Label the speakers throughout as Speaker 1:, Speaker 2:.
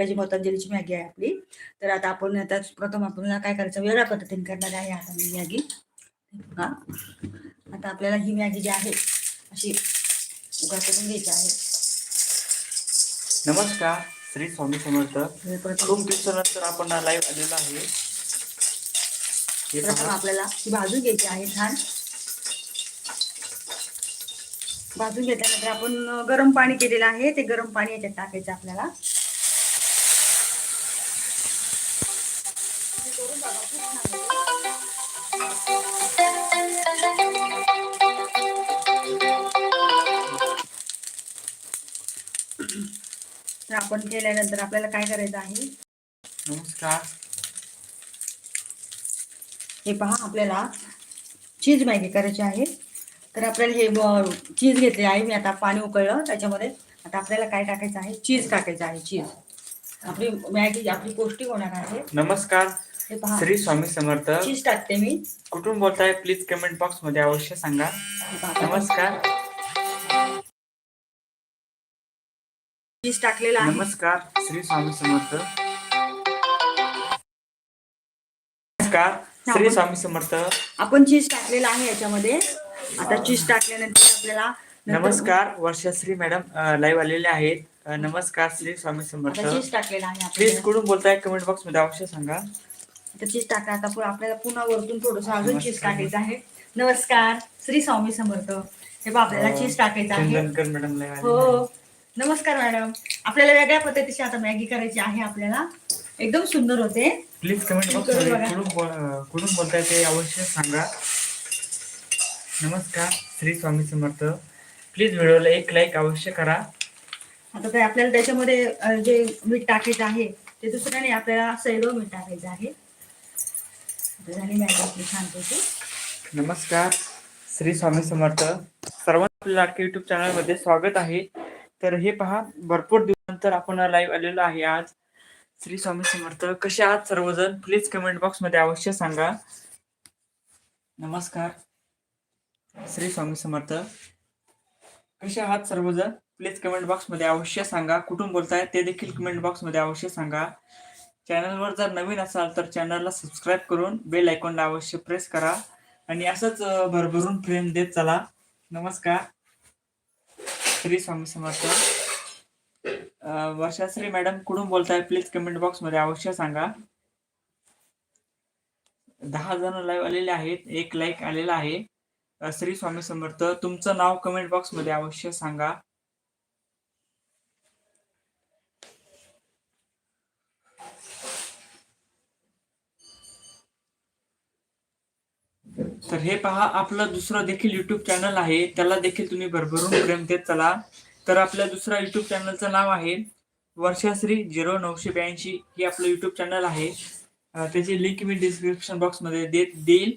Speaker 1: त्याची पतंजलीची मॅगी आहे आपली. तर आता आपण आता प्रथम आपल्याला काय करायचं? वेगळ्या पद्धतीने करणार आहे आता मी मॅगी. हा. आता आपल्याला ही मॅगी जी आहे अशी उघड करून घ्यायची आहे.
Speaker 2: नमस्कार श्री स्वामी समर्थ. खूप दिवसानंतर आपण लाईव्ह आलेलो आहे. हे
Speaker 1: प्रथम
Speaker 2: पहा.
Speaker 1: आपल्याला ही भाजून घ्यायची आहे छान. भाजून घेतल्यानंतर आपण गरम पाणी केलेलं आहे. ते गरम पाणी याच्यात टाकायचं आपल्याला. तर आपण केल्यानंतर आपल्याला काय करायचं आहे?
Speaker 2: नमस्कार.
Speaker 1: हे पहा आपल्याला चीज मॅगी करायची आहे. तर आपल्याला हे चीज घेतले आहे. मी आता पाणी उकळलं. त्याच्यामध्ये आता आपल्याला काय टाकायचं आहे? चीज टाकायचं आहे चीज आपली मॅगी आपली पौष्टिक होणार आहे.
Speaker 2: नमस्कार.
Speaker 1: हे पहा.
Speaker 2: श्री स्वामी समर्थ.
Speaker 1: चीज टाकते मी.
Speaker 2: कुठून बोलताय? प्लीज कमेंट बॉक्समध्ये अवश्य सांगा. नमस्कार.
Speaker 1: टाकलेलं आहे.
Speaker 2: नमस्कार श्री स्वामी समर्थ. नमस्कार श्री स्वामी समर्थ.
Speaker 1: आपण चीज टाकलेलं आहे याच्यामध्ये. आता चीज टाकल्यानंतर आपल्याला
Speaker 2: नमस्कार वर्षाश्री मॅडम लाईव्ह आलेले आहेत. नमस्कार श्री स्वामी समर्थ.
Speaker 1: आता चीज टाकलेलं आहे
Speaker 2: प्लीज
Speaker 1: आपल्याला
Speaker 2: कुठून बोलताय? कमेंट बॉक्समध्ये अवश्य सांगा.
Speaker 1: आता चीज टाका आता पुढे आपल्याला पुन्हा वरतून थोडस अजून चीज
Speaker 2: नमस्कार.
Speaker 1: टाकायचं आहे. नमस्कार श्री स्वामी समर्थ. हे पहा आपल्याला चीज टाकायचं आहे.
Speaker 2: चंदनकर मॅडम लाईव्ह
Speaker 1: हो. नमस्कार मॅडम. आपल्याला वेगळ्या पद्धतीची आता मॅगी करायची आहे आपल्याला. एकदम सुंदर होते.
Speaker 2: प्लीज कमेंट बॉक्समध्ये
Speaker 1: बघा.
Speaker 2: कुठून बोल- कुठून बोलताय ते अवश्य सांगा. नमस्कार श्री स्वामी समर्थ. प्लीज व्हिडिओला एक लाईक अवश्य करा.
Speaker 1: आता ते आपल्याला त्याच्यामध्ये अ, जे मीठ टाकायचं आहे ते दुसरं नाही आपल्याला सैलो मीठ टाकायचं आहे. आता झाली मॅगी आपली छानपैकी.
Speaker 2: नमस्कार श्री स्वामी समर्थ. सर्वांना आपल्या लाडके युट्यूब चॅनलमध्ये स्वागत आहे. तर हे पहा भरपूर दिवसानंतर आपण लाईव्ह आलेलो आहे आज. श्री स्वामी समर्थ कसे आहात सर्वजण? प्लीज कमेंट बॉक्समध्ये अवश्य सांगा. नमस्कार. श्री स्वामी समर्थ कसे आहात सर्वजण? प्लीज कमेंट बॉक्समध्ये अवश्य सांगा. कुठून बोलताय ते देखील कमेंट बॉक्समध्ये अवश्य सांगा. चॅनलवर जर नवीन असाल तर चॅनलला सबस्क्राईब करून बेल आयकॉनला अवश्य प्रेस करा. आणि असंच भरभरून प्रेम देत चला. नमस्कार. श्री स्वामी समर्थ. वर्षाश्री मॅडम कुठून बोलताय? प्लीज कमेंट बॉक्समध्ये अवश्य सांगा. दहा जण लाईव्ह आलेले आहेत एक लाईक आलेला आहे. श्री स्वामी समर्थ तुमचं नाव कमेंट बॉक्समध्ये अवश्य सांगा. तर हे पहा आपलं दुसरं देखील युट्यूब चॅनल आहे. त्याला देखील तुम्ही भरभरून प्रेम देत चला. तर आपल्या दुसऱ्या युट्यूब चॅनलचं नाव आहे वर्षाश्री झिरो नऊशे ब्याऐंशी. ही आपलं युट्यूब चॅनल आहे. त्याची लिंक मी डिस्क्रिप्शन बॉक्समध्ये देत देईल.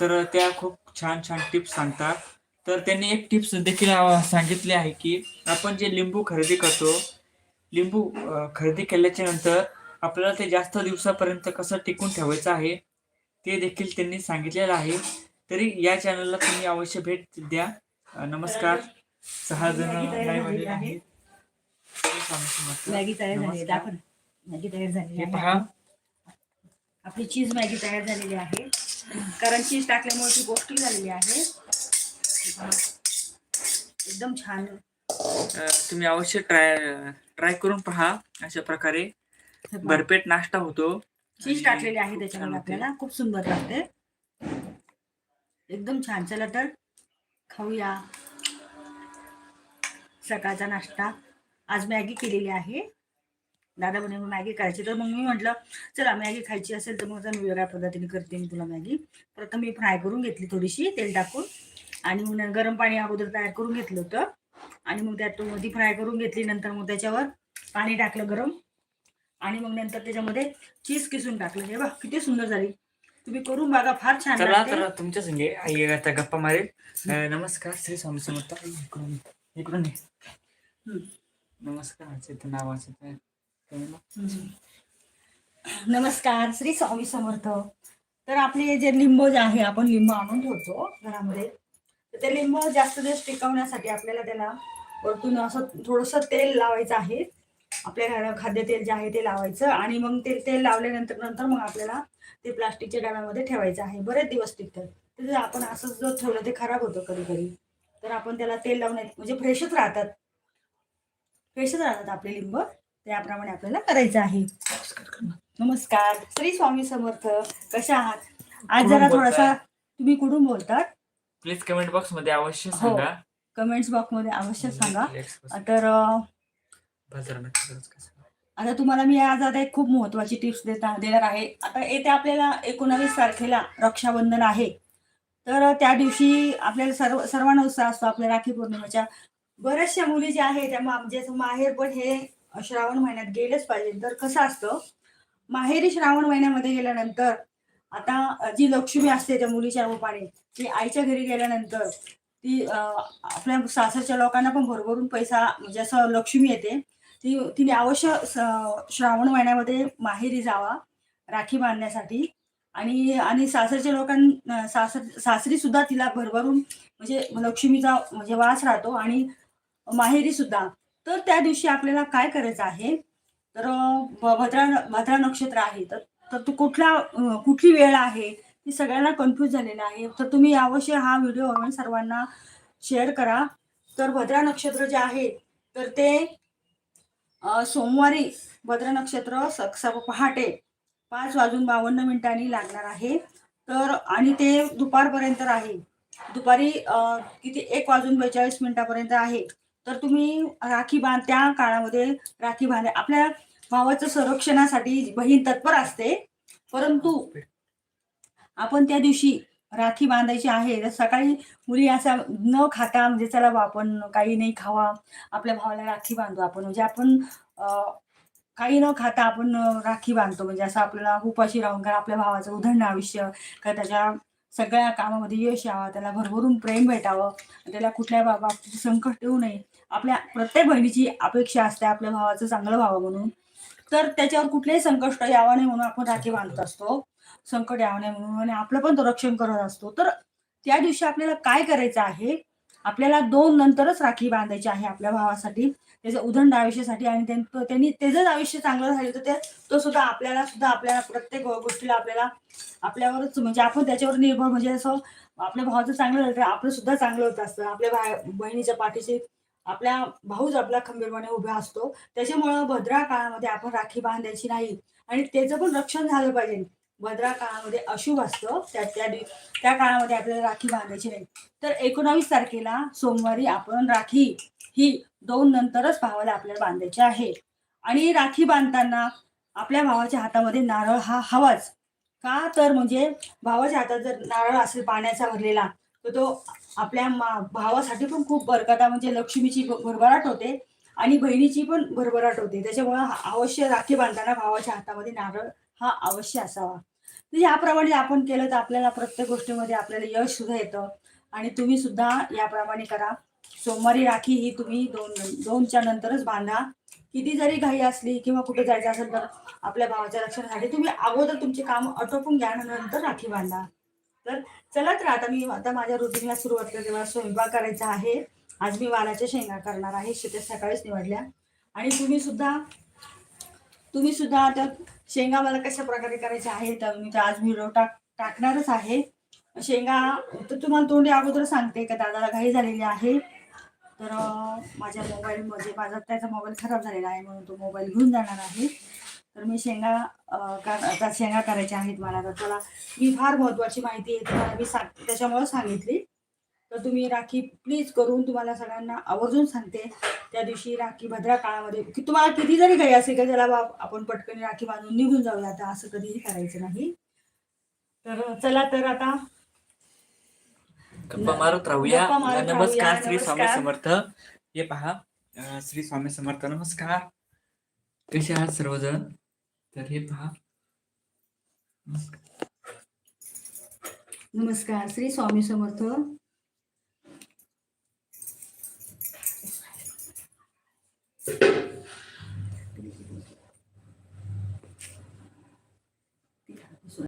Speaker 2: तर त्या खूप छान छान टिप्स सांगतात. तर त्यांनी एक टिप्स देखील सांगितली आहे की आपण जे लिंबू खरेदी करतो लिंबू खरेदी केल्याच्यानंतर आपल्याला ते जास्त दिवसापर्यंत कसं टिकून ठेवायचं आहे ते देखील त्यांनी सांगितलेलं आहे. तरी या चॅनलला तुम्ही अवश्य भेट द्या. नमस्कार. सहा जण
Speaker 1: मॅगी तयार झाली. दाखव. मॅगी तयार
Speaker 2: हे पहा.
Speaker 1: आपली चीज मॅगी तयार झालेली आहे. कारण चीज टाकल्यामुळे ती पौष्टिक झालेली आहे. एकदम छान.
Speaker 2: तुम्ही अवश्य ट्राय ट्राय करून पहा. अशा प्रकारे. भरपेट नाश्ता होतो.
Speaker 1: चीज टाकलेली आहे त्याच्यामध्ये. आपल्याला. खूप सुंदर लागते. एकदम छान. चला तर खाऊया. सकाळचा नाश्ता. आज मॅगी केलेली आहे. दादा म्हणे मग मॅगी करायची. तर मग मी म्हटलं चला मॅगी खायची असेल तर मग मी वेगळ्या पद्धतीने करते मी तुला मॅगी. प्रथम मी फ्राय करून घेतली थोडीशी तेल टाकून. आणि मग गरम पाणी अगोदर तयार करून घेतलं होतं. आणि मग त्यात मध्ये फ्राय करून घेतली. नंतर मग त्याच्यावर पाणी टाकलं गरम. आणि मग नंतर त्याच्यामध्ये चीज किसून टाकलं हे बघ किती सुंदर झाली तुम्ही करून बघा फार छान
Speaker 2: चला
Speaker 1: लागते.
Speaker 2: तर तुमच्या संगे आई आता गप्पा मारेल अं, नमस्कार श्री स्वामी समर्थ इकडून. इकडून ये.
Speaker 1: हम्म.
Speaker 2: नमस्कार. काय नाव?
Speaker 1: नमस्कार श्री स्वामी समर्थ तर आपले जे लिंब जे आहे आपण लिंब आणून ठेवतो घरामध्ये तर ते लिंब जास्त दिवस टिकवण्यासाठी आपल्याला त्याला वरतून असं थोडस तेल लावायचं आहे आपल्या घरा- खाद्यतेल जे आहे ते लावायचं आणि मग ते तेल लावल्यानंतर नंतर मग आपल्याला ते प्लास्टिकच्या डब्यामध्ये ठेवायचं आहे. बरेच दिवस टिकतात. तर आपण असं जर ठेवलं ते खराब होतं कधी कधी तर आपण त्याला तेल लावून म्हणजे फ्रेशच राहतात. फ्रेशच राहतात आपले लिंब. त्याप्रमाणे आपल्याला करायचं आहे. नमस्कार श्री स्वामी समर्थ. कशा आहात? आज जरा? थोडासा तुम्ही कुठून बोलतात?
Speaker 2: प्लीज कमेंट बॉक्समध्ये अवश्य
Speaker 1: हो.
Speaker 2: सांगा.
Speaker 1: कमेंट्स बॉक्समध्ये अवश्य सांगा. तर अं,
Speaker 2: बाजारामध्ये खरंच कसं.
Speaker 1: आता तुम्हाला मी आज आता एक खूप महत्वाची टिप्स देता देणार आहे. आता येते आपल्याला एकोणावीस तारखेला रक्षाबंधन आहे. तर त्या दिवशी आपल्याला सर्व सर्वांना उत्साह असतो आपल्या राखी पौर्णिमेच्या. बऱ्याचशा मुली ज्या आहेत त्या माहेर पण हे श्रावण महिन्यात गेलेच पाहिजे तर कसं असतं माहेरी श्रावण महिन्यामध्ये गेल्यानंतर आता जी लक्ष्मी असते त्या मुलीच्या रूपाने ती आईच्या घरी गेल्यानंतर ती आपल्या सासरच्या लोकांना पण भरभरून पैसा म्हणजे असं लक्ष्मी येते. ती तिने अवश्य स- श्रावण महिन्यामध्ये माहेरी जावा राखी बांधण्यासाठी. आणि आणि सासरच्या लोकां सासर सासरी सुद्धा तिला भरभरून म्हणजे लक्ष्मीचा म्हणजे वास राहतो आणि माहेरी सुद्धा. तर त्या दिवशी आपल्याला काय करायचं आहे? तर भद्रा भद्रा नक्षत्र आहे. तर तर तो कुठला कुठली वेळ आहे? ती सगळ्यांना कन्फ्यूज झालेलं आहे. तर तुम्ही अवश्य हा व्हिडिओ सर्वांना शेअर करा. तर भद्रा नक्षत्र जे आहे तर ते सोमवारी भद्र नक्षत्र स- पहाटे पाच वाजून बावन्न मिनिटांनी लागणार आहे. तर आणि ते दुपारपर्यंत आहे दुपारी किती एक वाजून बेचाळीस मिनिटापर्यंत आहे. तर तुम्ही राखी बांध त्या काळामध्ये राखी बांध. आपल्या भावाचं संरक्षणासाठी बहीण तत्पर असते. परंतु आपण त्या दिवशी राखी बांधायची आहे. तर सकाळी मुली असा न खाता म्हणजे चला बा आपण काही नाही खावा. आपल्या भावाला राखी बांधू आपण. म्हणजे आपण काही न खाता आपण राखी बांधतो. म्हणजे असं आपल्याला उपाशी राहून कारण आपल्या भावाचं उधळणं आयुष्य का त्याच्या सगळ्या कामामध्ये यश यावं त्याला भरभरून प्रेम भेटावं त्याला कुठल्या बा- बाबतीत संकट येऊ नये. आपल्या प्रत्येक बहिणीची अपेक्षा असते आपल्या भावाचं चांगलं व्हावं म्हणून. तर त्याच्यावर कुठलेही संकट यावं नाही म्हणून आपण राखी बांधत असतो. संकट यावं नाही म्हणून आणि आपलं पण तो रक्षण करत असतो. तर त्या दिवशी आपल्याला काय करायचं आहे? आपल्याला दोन नंतरच राखी बांधायची आहे आपल्या भावासाठी. त्याचं उदंड आयुष्यासाठी आणि त्यांनी त्याचंच आयुष्य चांगलं झालं तर ते तो सुद्धा आपल्याला सुद्धा आपल्याला प्रत्येक गोष्टीला आपल्याला आपल्यावरच म्हणजे आपण त्याच्यावर निर्भर म्हणजे असं आपल्या भावाचं चांगलं झालं तर आपलं सुद्धा चांगलं होत असतं. आपल्या बहिणीच्या पाठीशी आपल्या भाऊच आपला खंबीरपणे उभा असतो. त्याच्यामुळं भद्रा काळामध्ये आपण राखी बांधायची नाही. आणि त्याचं पण रक्षण झालं पाहिजे. भद्रा काळामध्ये अशुभ असतं. त्या त्या दिव- त्या काळामध्ये आपल्याला राखी बांधायची नाही. तर एकोणावीस तारखेला सोमवारी आपण राखी ही दोन नंतरच भावाला आपल्याला बांधायची आहे. आणि राखी बांधताना आपल्या भावाच्या हातामध्ये नारळ हा हवाच. का तर म्हणजे भावाच्या हातात जर नारळ असेल पाण्याचा भरलेला तर तो आपल्या मा- भावासाठी पण खूप बरकता म्हणजे लक्ष्मीची भरभराट होते आणि बहिणीची पण भरभराट होते. त्याच्यामुळं अवश्य राखी बांधताना भावाच्या हातामध्ये नारळ हा अवश्य असावा. याप्रमाणे आपण केलं तर आपल्याला प्रत्येक गोष्टीमध्ये आपल्याला यश सुद्धा येतं. आणि तुम्ही सुद्धा याप्रमाणे करा. सोमवारी राखी ही तुम्ही दोन दोनच्या नंतरच बांधा. किती जरी घाई असली किंवा कुठे जायचं असेल तर आपल्या भावाच्या रक्षणासाठी तुम्ही अगोदर तुमचे काम आटोपून घ्या नंतर राखी बांधा. तर चला तर आता मी आता माझ्या रुटीनला सुरुवात करते. मला स्वयंपाक करायचा आहे. आज मी वालाच्या शेंगा करणार आहे. शेतात सकाळीच निवडल्या. आणि तुम्ही सुद्धा तुम्ही सुद्धा आता शेंगा मला कशा प्रकारे करायच्या आहे तर मी तर आज व्हिडिओ टाक टाकणारच आहे. शेंगा तर तुम्हाला तोंडी अगोदर सांगते का दादाला घाई झालेली आहे. तर माझ्या मोबाईलमध्ये माझा त्याचा मोबाईल खराब झालेला आहे म्हणून तो मोबाईल घेऊन जाणार आहे. तर मी शेंगा का शेंगा करायच्या आहेत मला. तर त्याला मी फार महत्त्वाची माहिती आहे तुम्हाला मी सांग त्याच्यामुळं सांगितली. तर तुम्ही राखी प्लीज करून तुम्हाला सगळ्यांना आवर्जून सांगते. त्या दिवशी राखी भद्रा काळामध्ये की तुम्हाला किती जरी काही असेल का त्याला आपण पटकन राखी बांधून निघून जाऊया आता असं कधीही करायचं नाही. तर चला तर आता
Speaker 2: गप्पा मारत राहूया. नमस्कार श्री स्वामी. समर्थ. हे पहा श्री स्वामी समर्थ नमस्कार. कसे आहात सर्वजण? तर हे पहा.
Speaker 1: नमस्कार श्री स्वामी समर्थ. you.